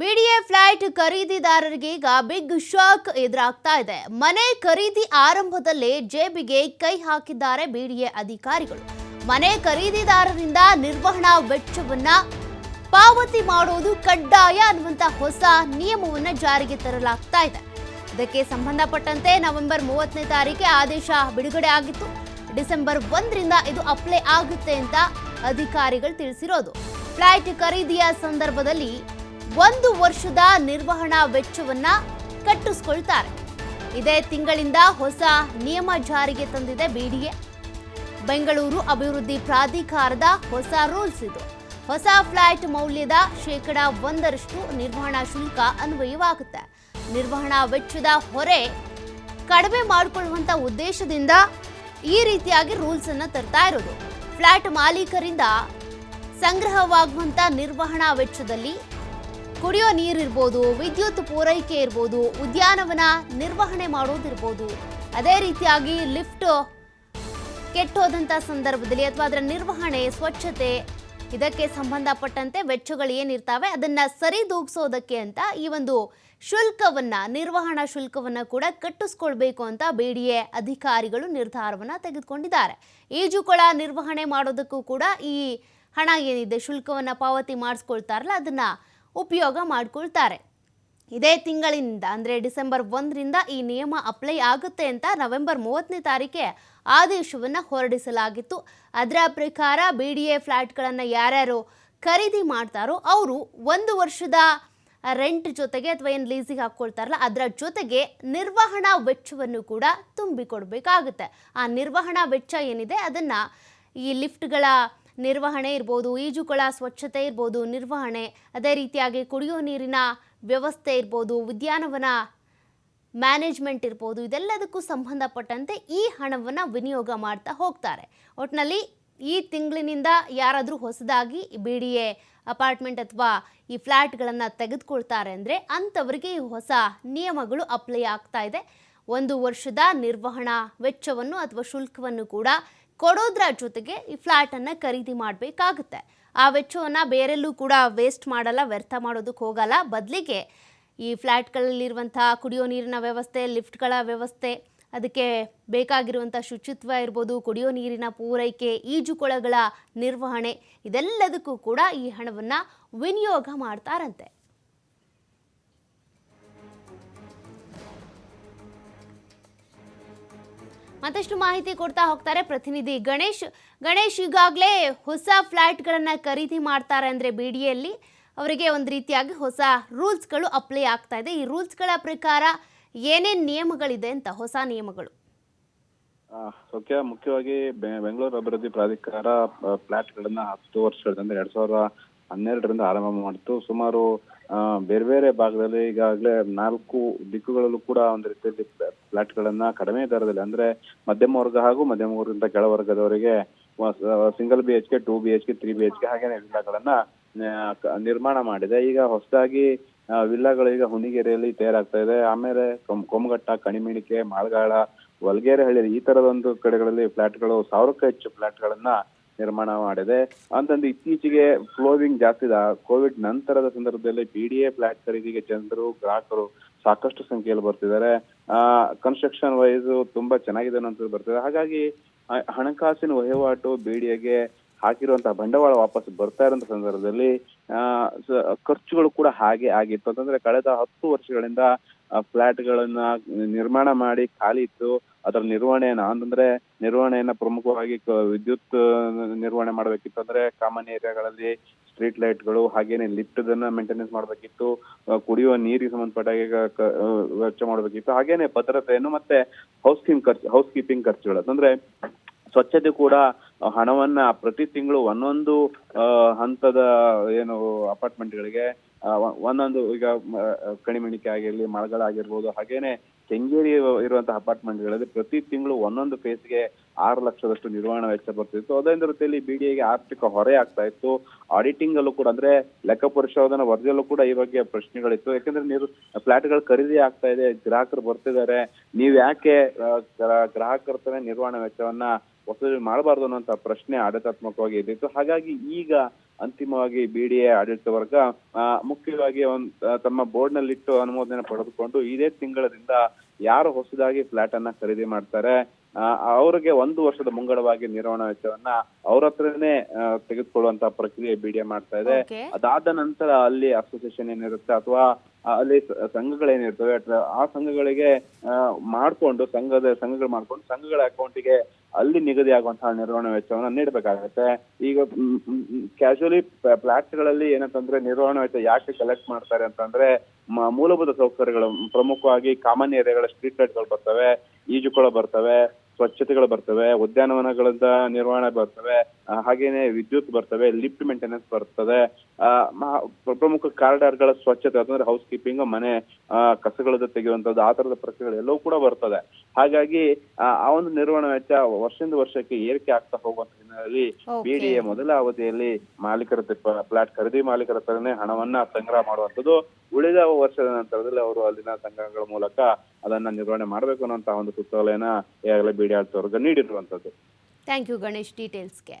BDA flat ಖರೀದಿದಾರರಿಗೆ ಈಗ big shock ಎದುರಾಗ್ತಾ ಇದೆ. ಮನೆ ಖರೀದಿ ಆರಂಭದಲ್ಲೇ ಜೇಬಿಗೆ ಕೈ ಹಾಕಿದ್ದಾರೆ ಬಿಡಿಎ ಅಧಿಕಾರಿಗಳು. ಮನೆ ಖರೀದಿದಾರರಿಂದ ನಿರ್ವಹಣಾ ವೆಚ್ಚವನ್ನ ಪಾವತಿ ಮಾಡುವುದು ಕಡ್ಡಾಯ ಅನ್ನುವಂತ ಹೊಸ ನಿಯಮವನ್ನು ಜಾರಿಗೆ ತರಲಾಗ್ತಾ ಇದೆ. ಇದಕ್ಕೆ ಸಂಬಂಧಪಟ್ಟಂತೆ ನವೆಂಬರ್ ಮೂವತ್ತನೇ ತಾರೀಕಿಗೆ ಆದೇಶ ಬಿಡುಗಡೆ ಆಗಿತ್ತು. ಡಿಸೆಂಬರ್ ಒಂದರಿಂದ ಇದು ಅಪ್ಲೈ ಆಗುತ್ತೆ ಅಂತ ಅಧಿಕಾರಿಗಳು ತಿಳಿಸಿರೋದು. ಫ್ಲೈಟ್ ಖರೀದಿಯ ಸಂದರ್ಭದಲ್ಲಿ ಒಂದು ವರ್ಷದ ನಿರ್ವಹಣಾ ವೆಚ್ಚವನ್ನ ಕಟ್ಟಿಸ್ಕೊಳ್ತಾರೆ. ಇದೇ ತಿಂಗಳಿಂದ ಹೊಸ ನಿಯಮ ಜಾರಿಗೆ ತಂದಿದೆ ಬಿಡಿಎ. ಬೆಂಗಳೂರು ಅಭಿವೃದ್ಧಿ ಪ್ರಾಧಿಕಾರದ ಹೊಸ ರೂಲ್ಸ್ ಇದು. ಹೊಸ ಫ್ಲಾಟ್ ಮೌಲ್ಯದ ಶೇಕಡ ಒಂದರಷ್ಟು ನಿರ್ವಹಣಾ ಶುಲ್ಕ ಅನ್ವಯವಾಗುತ್ತೆ. ನಿರ್ವಹಣಾ ವೆಚ್ಚದ ಹೊರೆ ಕಡಿಮೆ ಮಾಡಿಕೊಳ್ಳುವಂತ ಉದ್ದೇಶದಿಂದ ಈ ರೀತಿಯಾಗಿ ರೂಲ್ಸ್ ಅನ್ನು ತರ್ತಾ ಇರೋದು. ಫ್ಲಾಟ್ ಮಾಲೀಕರಿಂದ ಸಂಗ್ರಹವಾಗುವಂತ ನಿರ್ವಹಣಾ ವೆಚ್ಚದಲ್ಲಿ ಕುಡಿಯೋ ನೀರಿರ್ಬೋದು ವಿದ್ಯುತ್ ಪೂರೈಕೆ ಇರ್ಬೋದು, ಉದ್ಯಾನವನ ನಿರ್ವಹಣೆ ಮಾಡೋದಿರ್ಬೋದು. ಅದೇ ರೀತಿಯಾಗಿ ಲಿಫ್ಟ್ ಕೆಟ್ಟೋದಂಥ ಸಂದರ್ಭದಲ್ಲಿ ಅಥವಾ ಅದರ ನಿರ್ವಹಣೆ, ಸ್ವಚ್ಛತೆ, ಇದಕ್ಕೆ ಸಂಬಂಧಪಟ್ಟಂತೆ ವೆಚ್ಚಗಳು ಏನಿರ್ತಾವೆ, ಅದನ್ನು ಸರಿದೂಗಿಸೋದಕ್ಕೆ ಅಂತ ಈ ಒಂದು ಶುಲ್ಕವನ್ನು, ನಿರ್ವಹಣಾ ಶುಲ್ಕವನ್ನು ಕೂಡ ಕಟ್ಟಿಸ್ಕೊಳ್ಬೇಕು ಅಂತ ಬಿಡಿಎ ಅಧಿಕಾರಿಗಳು ನಿರ್ಧಾರವನ್ನು ತೆಗೆದುಕೊಂಡಿದ್ದಾರೆ. ಈಜುಕೊಳ ನಿರ್ವಹಣೆ ಮಾಡೋದಕ್ಕೂ ಕೂಡ ಈ ಹಣ ಏನಿದೆ, ಶುಲ್ಕವನ್ನು ಪಾವತಿ ಮಾಡಿಸ್ಕೊಳ್ತಾರಲ್ಲ, ಅದನ್ನ ಉಪಯೋಗ ಮಾಡಿಕೊಳ್ತಾರೆ. ಇದೇ ತಿಂಗಳಿಂದ ಅಂದರೆ ಡಿಸೆಂಬರ್ ಒಂದರಿಂದ ಈ ನಿಯಮ ಅಪ್ಲೈ ಆಗುತ್ತೆ ಅಂತ ನವೆಂಬರ್ ಮೂವತ್ತನೇ ತಾರೀಕೆ ಆದೇಶವನ್ನು ಹೊರಡಿಸಲಾಗಿತ್ತು. ಅದರ ಪ್ರಕಾರ ಬಿ ಡಿ ಎ ಫ್ಲ್ಯಾಟ್ಗಳನ್ನು ಯಾರ್ಯಾರು ಖರೀದಿ ಮಾಡ್ತಾರೋ ಅವರು ಒಂದು ವರ್ಷದ ರೆಂಟ್ ಜೊತೆಗೆ ಅಥವಾ ಏನು ಲೀಸಿಗೆ ಹಾಕ್ಕೊಳ್ತಾರಲ್ಲ ಅದರ ಜೊತೆಗೆ ನಿರ್ವಹಣಾ ವೆಚ್ಚವನ್ನು ಕೂಡ ತುಂಬಿಕೊಡ್ಬೇಕಾಗುತ್ತೆ. ಆ ನಿರ್ವಹಣಾ ವೆಚ್ಚ ಏನಿದೆ ಅದನ್ನು ಈ ಲಿಫ್ಟ್ಗಳ ನಿರ್ವಹಣೆ ಇರ್ಬೋದು, ಈಜುಕೊಳ ಸ್ವಚ್ಛತೆ ಇರ್ಬೋದು, ನಿರ್ವಹಣೆ, ಅದೇ ರೀತಿಯಾಗಿ ಕುಡಿಯೋ ನೀರಿನ ವ್ಯವಸ್ಥೆ ಇರ್ಬೋದು, ಉದ್ಯಾನವನ ಮ್ಯಾನೇಜ್ಮೆಂಟ್ ಇರ್ಬೋದು, ಇದೆಲ್ಲದಕ್ಕೂ ಸಂಬಂಧಪಟ್ಟಂತೆ ಈ ಹಣವನ್ನು ವಿನಿಯೋಗ ಮಾಡ್ತಾ ಹೋಗ್ತಾರೆ. ಒಟ್ಟಿನಲ್ಲಿ ಈ ತಿಂಗಳಿನಿಂದ ಯಾರಾದರೂ ಹೊಸದಾಗಿ ಬಿ ಡಿ ಎ ಅಪಾರ್ಟ್ಮೆಂಟ್ ಅಥವಾ ಈ ಫ್ಲ್ಯಾಟ್ಗಳನ್ನು ತೆಗೆದುಕೊಳ್ತಾರೆ ಅಂದರೆ ಅಂಥವರಿಗೆ ಈ ಹೊಸ ನಿಯಮಗಳು ಅಪ್ಲೈ ಆಗ್ತಾ ಇದೆ. ಒಂದು ವರ್ಷದ ನಿರ್ವಹಣಾ ವೆಚ್ಚವನ್ನು ಅಥವಾ ಶುಲ್ಕವನ್ನು ಕೂಡ ಕೊಡೋದ್ರ ಜೊತೆಗೆ ಈ ಫ್ಲ್ಯಾಟನ್ನು ಖರೀದಿ ಮಾಡಬೇಕಾಗುತ್ತೆ. ಆ ವೆಚ್ಚವನ್ನು ಬೇರೆಲ್ಲೂ ಕೂಡ ವೇಸ್ಟ್ ಮಾಡಲ್ಲ, ವ್ಯರ್ಥ ಮಾಡೋದಕ್ಕೆ ಹೋಗಲ್ಲ. ಬದಲಿಗೆ ಈ ಫ್ಲ್ಯಾಟ್ಗಳಲ್ಲಿರುವಂಥ ಕುಡಿಯೋ ನೀರಿನ ವ್ಯವಸ್ಥೆ ಲಿಫ್ಟ್ಗಳ ವ್ಯವಸ್ಥೆ, ಅದಕ್ಕೆ ಬೇಕಾಗಿರುವಂಥ ಶುಚಿತ್ವ ಇರ್ಬೋದು, ಕುಡಿಯೋ ನೀರಿನ ಪೂರೈಕೆ, ಈಜುಕೊಳಗಳ ನಿರ್ವಹಣೆ, ಇದೆಲ್ಲದಕ್ಕೂ ಕೂಡ ಈ ಹಣವನ್ನು ವಿನಿಯೋಗ ಮಾಡ್ತಾರಂತೆ. ಮತ್ತಷ್ಟು ಮಾಹಿತಿ ಕೊಡ್ತಾ ಹೋಗ್ತಾರೆ ಪ್ರತಿನಿಧಿ ಗಣೇಶ್. ಗಣೇಶ್ ಈಗಾಗಲೇ ಹೊಸ ಫ್ಲ್ಯಾಟ್ಗಳನ್ನು ಖರೀದಿ ಮಾಡ್ತಾರೆ ಅಂದರೆ ಬಿ ಡಿಯಲ್ಲಿ ಅವರಿಗೆ ಒಂದು ರೀತಿಯಾಗಿ ಹೊಸ ರೂಲ್ಸ್ಗಳು ಅಪ್ಲೈ ಆಗ್ತಾ ಇದೆ. ಈ ರೂಲ್ಸ್ಗಳ ಪ್ರಕಾರ ಏನೇನು ನಿಯಮಗಳಿದೆ ಅಂತ ಹೊಸ ನಿಯಮಗಳು? ಸೌಖ್ಯ, ಮುಖ್ಯವಾಗಿ ಬೆಂಗಳೂರು ಅಭಿವೃದ್ಧಿ ಪ್ರಾಧಿಕಾರ ಫ್ಲಾಟ್ ಗಳನ್ನ ಹತ್ತು ವರ್ಷಗಳಿಂದ ಎರಡ್ ಸಾವಿರದ ಹನ್ನೆರಡರಿಂದ ಆರಂಭ ಮಾಡಿತು. ಸುಮಾರು ಬೇರೆ ಬೇರೆ ಭಾಗದಲ್ಲಿ ಈಗಾಗಲೇ ನಾಲ್ಕು ದಿಕ್ಕುಗಳಲ್ಲೂ ಕೂಡ ಒಂದು ರೀತಿಯಲ್ಲಿ ಫ್ಲಾಟ್ ಗಳನ್ನ ಕಡಿಮೆ ದರದಲ್ಲಿ ಅಂದ್ರೆ ಮಧ್ಯಮ ವರ್ಗ ಹಾಗೂ ಮಧ್ಯಮ ವರ್ಗದಿಂದ ಕೆಳವರ್ಗದವರಿಗೆ single B H K two B H K three B H K ಹಾಗೇನೆ ವಿಲ್ಲಾಗಳನ್ನ ನಿರ್ಮಾಣ ಮಾಡಿದೆ. ಈಗ ಹೊಸದಾಗಿ ವಿಲ್ಲಾಗಳು ಈಗ ಹುಣಿಗೆರೆಯಲ್ಲಿ ತಯಾರಾಗ್ತಾ ಇದೆ. ಆಮೇಲೆ ಕೊಮ್ಮಘಟ್ಟ ಕೊಮಘಟ್ಟ ಮಾಳಗಾಳ ಮಾಳ್ಗಾಳ ವಲ್ಗೇರಹಳ್ಳಿ ಈ ತರದೊಂದು ಕಡೆಗಳಲ್ಲಿ ಫ್ಲಾಟ್ಗಳು ಸಾವಿರಕ್ಕೂ ಹೆಚ್ಚು ಫ್ಲಾಟ್ಗಳನ್ನ ನಿರ್ಮಾಣ ಮಾಡಿದೆ. ಅಂತಂದು ಇತ್ತೀಚೆಗೆ ಫ್ಲೋವಿಂಗ್ ಜಾಸ್ತಿ ಕೋವಿಡ್ ನಂತರದ ಸಂದರ್ಭದಲ್ಲಿ ಬಿ ಡಿ ಎ ಫ್ಲಾಟ್ ಖರೀದಿಗೆ ಜನರು, ಗ್ರಾಹಕರು ಸಾಕಷ್ಟು ಸಂಖ್ಯೆಯಲ್ಲಿ ಬರ್ತಿದ್ದಾರೆ. ಆ ಕನ್ಸ್ಟ್ರಕ್ಷನ್ ವೈಸ್ ತುಂಬಾ ಚೆನ್ನಾಗಿದೆ ಅಂತ ಬರ್ತಿದೆ. ಹಾಗಾಗಿ ಹಣಕಾಸಿನ ವಹಿವಾಟು ಬಿ ಡಿ ಎಗೆ ಹಾಕಿರುವಂತಹ ಬಂಡವಾಳ ವಾಪಸ್ ಬರ್ತಾ ಇರೋಂಥ ಸಂದರ್ಭದಲ್ಲಿ ಖರ್ಚುಗಳು ಕೂಡ ಹಾಗೆ ಆಗಿತ್ತು. ಅಂತಂದ್ರೆ ಕಳೆದ ಹತ್ತು ವರ್ಷಗಳಿಂದ ಫ್ಲಾಟ್ಗಳನ್ನ ನಿರ್ಮಾಣ ಮಾಡಿ ಖಾಲಿ ಇತ್ತು. ಅದರ ನಿರ್ವಹಣೆಯನ್ನ ಅಂತಂದ್ರೆ ನಿರ್ವಹಣೆಯನ್ನ ಪ್ರಮುಖವಾಗಿ ವಿದ್ಯುತ್ ನಿರ್ವಹಣೆ ಮಾಡಬೇಕಿತ್ತು. ಅಂದ್ರೆ ಕಾಮನ್ ಏರಿಯಾಗಳಲ್ಲಿ ಸ್ಟ್ರೀಟ್ ಲೈಟ್ಗಳು, ಹಾಗೇನೆ ಲಿಫ್ಟ್ ಅನ್ನ ಮೇಂಟೆನೆನ್ಸ್ ಮಾಡಬೇಕಿತ್ತು. ಕುಡಿಯುವ ನೀರಿಗೆ ಸಂಬಂಧಪಟ್ಟ ವೆಚ್ಚ ಮಾಡಬೇಕಿತ್ತು. ಹಾಗೇನೆ ಭದ್ರತೆಯನ್ನು ಮತ್ತೆ ಹೌಸ್ ಕೀಪಿಂಗ್ ಖರ್ಚು ಹೌಸ್ ಕೀಪಿಂಗ್ ಖರ್ಚುಗಳು ಅಂದ್ರೆ ಸ್ವಚ್ಛತೆ ಕೂಡ ಹಣವನ್ನ ಪ್ರತಿ ತಿಂಗಳು ಒಂದೊಂದು ಹಂತದ ಏನು ಅಪಾರ್ಟ್ಮೆಂಟ್ಗಳಿಗೆ ಒಂದೊಂದು ಈಗ ಕಣಿಮಿಣಿಕೆ ಆಗಿರ್ಲಿ ಮಳೆಗಳಾಗಿರ್ಬೋದು ಹಾಗೇನೆ ಕೆಂಗೇರಿ ಇರುವಂತಹ ಅಪಾರ್ಟ್ಮೆಂಟ್ಗಳಲ್ಲಿ ಪ್ರತಿ ತಿಂಗಳು ಒಂದೊಂದು ಫೇಸ್ಗೆ ಆರು ಲಕ್ಷದಷ್ಟು ನಿರ್ವಹಣಾ ವೆಚ್ಚ ಬರ್ತಿತ್ತು. ಅದರಿಂದ ರೀತಿಯಲ್ಲಿ ಬಿಡಿಎಗೆ ಆರ್ಥಿಕ ಹೊರೆ ಆಗ್ತಾ ಇತ್ತು. ಆಡಿಟಿಂಗ್ ಅಲ್ಲೂ ಕೂಡ ಅಂದ್ರೆ ಲೆಕ್ಕ ಪರಿಶೋಧನಾ ವರದಿಯಲ್ಲೂ ಕೂಡ ಈ ಬಗ್ಗೆ ಪ್ರಶ್ನೆಗಳಿತ್ತು. ಯಾಕಂದ್ರೆ ನೀವು ಫ್ಲಾಟ್ಗಳು ಖರೀದಿ ಆಗ್ತಾ ಇದೆ, ಗ್ರಾಹಕರು ಬರ್ತಿದ್ದಾರೆ. ನೀವ್ ಯಾಕೆ ಗ್ರಾಹಕರ ತರ ನಿರ್ವಹಣಾ ವೆಚ್ಚವನ್ನ ವಸೂಲಿ ಮಾಡಬಾರ್ದು ಅನ್ನೋಂತ ಪ್ರಶ್ನೆ ಆಡಳಿತಾತ್ಮಕವಾಗಿ ಇದ್ದಿತ್ತು ಹಾಗಾಗಿ ಈಗ ಅಂತಿಮವಾಗಿ ಬಿಡಿಎ ಆಡಳಿತ ವರ್ಗ ಮುಖ್ಯವಾಗಿ ಒಂದ್ ತಮ್ಮ ಬೋರ್ಡ್ ನಲ್ಲಿಟ್ಟು ಅನುಮೋದನೆ ಪಡೆದುಕೊಂಡು ಇದೇ ತಿಂಗಳದಿಂದ ಯಾರು ಹೊಸದಾಗಿ ಫ್ಲಾಟ್ ಅನ್ನ ಖರೀದಿ ಮಾಡ್ತಾರೆ ಅವರಿಗೆ ಅವ್ರಿಗೆ ಒಂದು ವರ್ಷದ ಮುಂಗಡವಾಗಿ ನಿರ್ವಹಣಾ ವೆಚ್ಚವನ್ನ ಅವ್ರ ಹತ್ರನೇ ತೆಗೆದುಕೊಳ್ಳುವಂತ ಪ್ರಕ್ರಿಯೆ ಬಿಡಿಎ ಮಾಡ್ತಾ ಇದೆ. ಅದಾದ ನಂತರ ಅಲ್ಲಿ ಅಸೋಸಿಯೇಷನ್ ಏನಿರುತ್ತೆ ಅಥವಾ ಅಲ್ಲಿ ಸಂಘಗಳೇನಿರ್ತವೆ, ಅಥವಾ ಆ ಸಂಘಗಳಿಗೆ ಮಾಡಿಕೊಂಡು, ಸಂಘದ ಸಂಘಗಳು ಮಾಡ್ಕೊಂಡು, ಸಂಘಗಳ ಅಕೌಂಟಿಗೆ ಅಲ್ಲಿ ನಿಗದಿ ಆಗುವಂತಹ ನಿರ್ವಹಣಾ ವೆಚ್ಚವನ್ನು ನೀಡಬೇಕಾಗುತ್ತೆ. ಈಗ ಕ್ಯಾಶುಯಲಿ ಫ್ಲಾಟ್ಗಳಲ್ಲಿ ಏನಂತಂದ್ರೆ ನಿರ್ವಹಣಾ ವೆಚ್ಚ ಯಾಕೆ ಕಲೆಕ್ಟ್ ಮಾಡ್ತಾರೆ ಅಂತಂದ್ರೆ ಮೂಲಭೂತ ಸೌಕರ್ಯಗಳು ಪ್ರಮುಖವಾಗಿ ಕಾಮನ್ ಏರಿಯಾಗಳ ಸ್ಟ್ರೀಟ್ ಲೈಟ್ಗಳು ಬರ್ತವೆ, ಈಜುಕೊಳ ಬರ್ತವೆ ಸ್ವಚ್ಛತೆಗಳು ಬರ್ತವೆ, ಉದ್ಯಾನವನಗಳಿಂದ ನಿರ್ವಹಣೆ ಬರ್ತವೆ ಹಾಗೇನೆ ವಿದ್ಯುತ್ ಬರ್ತವೆ, ಲಿಫ್ಟ್ ಮೇಂಟೆನೆನ್ಸ್ ಬರ್ತದೆ ಪ್ರಮುಖ ಕಾರಿಡಾರ್ಗಳ ಸ್ವಚ್ಛತೆ ಅಂತಂದ್ರೆ ಹೌಸ್ ಕೀಪಿಂಗ್ ಮನೆ ಕಸಗಳದ ತೆಗೆಯುವಂತದ್ದು ಆ ತರದ ಪ್ರಕ್ರಿಯೆಗಳು ಎಲ್ಲವೂ ಕೂಡ ಬರ್ತದೆ. ಹಾಗಾಗಿ, ಆ ಒಂದು ನಿರ್ವಹಣಾ ವೆಚ್ಚ ವರ್ಷದಿಂದ ವರ್ಷಕ್ಕೆ ಏರಿಕೆ ಆಗ್ತಾ ಹೋಗುವಂತ Okay. ಬಿಡಿಎ ಮೊದಲ ಅವಧಿಯಲ್ಲಿ ಮಾಲೀಕರ ಫ್ಲಾಟ್ ಖರೀದಿ ಮಾಲೀಕರ ಹತ್ರನೇ ಹಣವನ್ನ ಸಂಗ್ರಹ ಮಾಡುವಂತದ್ದು ಉಳಿದ ವರ್ಷದ ನಂತರದಲ್ಲಿ ಅವರು ಅಲ್ಲಿನ ಸಂಘಗಳ ಮೂಲಕ ಅದನ್ನ ನಿರ್ವಹಣೆ ಮಾಡಬೇಕು ಅನ್ನೋಂತ ಒಂದು ಸುತ್ತೋಲೆಯನ್ನ ಈಗಾಗಲೇ ಬಿಡಿ ಆಡಳಿತ ನೀಡಿರುವಂತದ್ದು ಥ್ಯಾಂಕ್ ಯು ಗಣೇಶ್ ಡೀಟೇಲ್ಸ್ಗೆ